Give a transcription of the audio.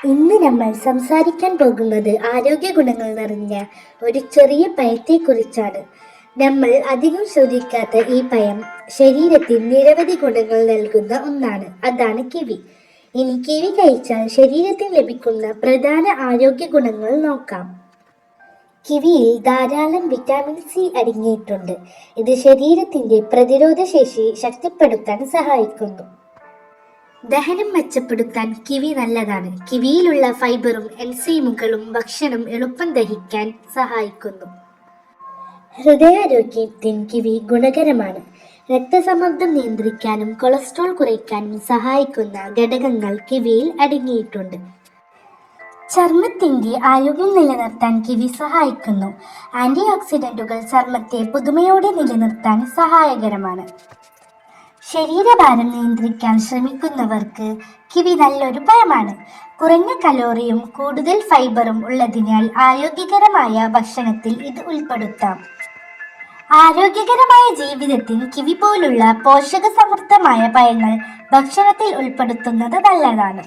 ഇന്ന് നമ്മൾ സംസാരിക്കാൻ പോകുന്നത് ആരോഗ്യ ഗുണങ്ങൾ നിറഞ്ഞ ഒരു ചെറിയ പഴത്തെക്കുറിച്ചാണ് നമ്മൾ അധികം ശ്രദ്ധിക്കാത്ത ഈ പയം ശരീരത്തിൽ നിരവധി ഗുണങ്ങൾ നൽകുന്ന ഒന്നാണ്. അതാണ് കിവി. ഇനി കിവി കഴിച്ചാൽ ശരീരത്തിൽ ലഭിക്കുന്ന പ്രധാന ആരോഗ്യ ഗുണങ്ങൾ നോക്കാം. കിവിയിൽ ധാരാളം വിറ്റാമിൻ സി അടങ്ങിയിട്ടുണ്ട്. ഇത് ശരീരത്തിന്റെ പ്രതിരോധ ശേഷി ശക്തിപ്പെടുത്താൻ സഹായിക്കുന്നു. ദഹനം മെച്ചപ്പെടുത്താൻ കിവി നല്ലതാണ്. കിവിയിലുള്ള ഫൈബറും എൻസൈമുകളും ഭക്ഷണം എളുപ്പം ദഹിക്കാൻ സഹായിക്കുന്നു. ഹൃദയാരോഗ്യത്തിന് കിവി ഗുണകരമാണ്. രക്തസമ്മർദ്ദം നിയന്ത്രിക്കാനും കൊളസ്ട്രോൾ കുറയ്ക്കാനും സഹായിക്കുന്ന ഘടകങ്ങൾ കിവിയിൽ അടങ്ങിയിട്ടുണ്ട്. ചർമ്മത്തിന്റെ ആരോഗ്യം നിലനിർത്താൻ കിവി സഹായിക്കുന്നു. ആന്റി ഓക്സിഡന്റുകൾ ചർമ്മത്തെ പുതുമയോടെ നിലനിർത്താൻ സഹായകരമാണ്. ശരീരഭാരം നിയന്ത്രിക്കാൻ ശ്രമിക്കുന്നവർക്ക് കിവി നല്ലൊരു പഴമാണ്. കുറഞ്ഞ കലോറിയും കൂടുതൽ ഫൈബറും ഉള്ളതിനാൽ ആരോഗ്യകരമായ ഭക്ഷണത്തിൽ ഇത് ഉൾപ്പെടുത്താം. ആരോഗ്യകരമായ ജീവിതത്തിൽ കിവി പോലുള്ള പോഷക സമൃദ്ധമായ പഴങ്ങൾ ഭക്ഷണത്തിൽ ഉൾപ്പെടുത്തുന്നത് നല്ലതാണ്.